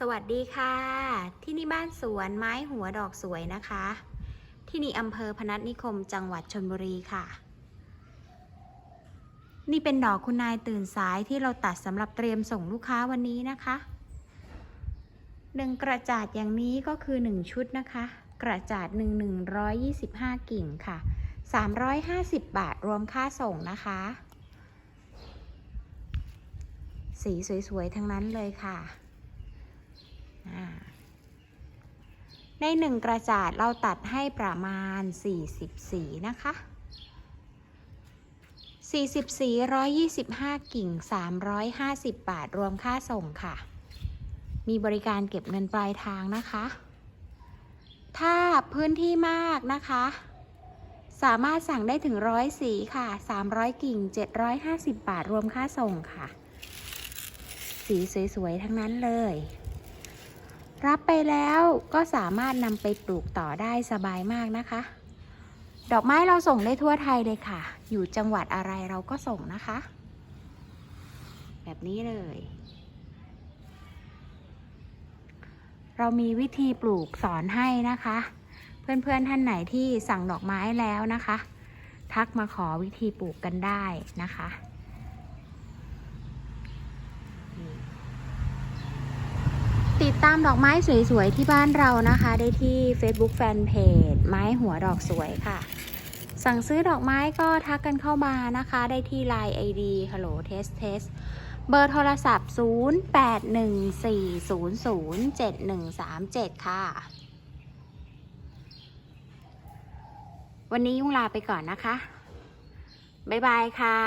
สวัสดีค่ะ ที่นี่บ้านสวนไม้หัวดอกสวยนะคะ ที่นี่อำเภอพนัสนิคมจังหวัดชนบุรีค่ะ นี่เป็นดอกคุณนายตื่นสายที่เราตัดสำหรับเตรียมส่งลูกค้าวันนี้นะคะหนึ่งกระจาดอย่างนี้ก็คือ 1 ชุดนะคะ กระจาดหนึ่งหนึ่งร้อยยี่สิบห้ากิ่งค่ะ350บาทรวมค่าส่งนะคะ สีสวยๆ ทั้งนั้นเลยค่ะ ในหนึ่งกระจาดเราตัดให้ประมาณ 40 สีนะคะ 40 สี 125 กิ่ง 350 บาท รวมค่าส่งค่ะ มีบริการเก็บเงินปลายทางนะคะ ถ้าพื้นที่มากนะคะ สามารถสั่งได้ถึงร้อยสีค่ะ 300 กิ่ง 750 บาท รวมค่าส่งค่ะ สีสวยๆ ทั้งนั้นเลย รับไปแล้วก็สามารถนำไปปลูกต่อได้สบายมากนะคะ ดอกไม้เราส่งได้ทั่วไทยเลยค่ะ อยู่จังหวัดอะไรเราก็ส่งนะคะ แบบนี้เลย เรามีวิธีปลูกสอนให้นะคะ เพื่อนๆท่านไหนที่สั่งดอกไม้แล้วนะคะ ทักมาขอวิธีปลูกกันได้นะคะ ติด ตามดอกไม้สวยๆ ที่บ้านเรานะคะ ได้ที่ Facebook Fanpage ไม้หัวดอกสวยค่ะ สั่งซื้อดอกไม้ก็ทักกันเข้ามานะคะ ได้ที่ Line ID Hello Test Test เบอร์โทรศัพท์ 0814007137 ค่ะ วันนี้ยุ่งลาไปก่อนนะคะ บ๊ายบายค่ะ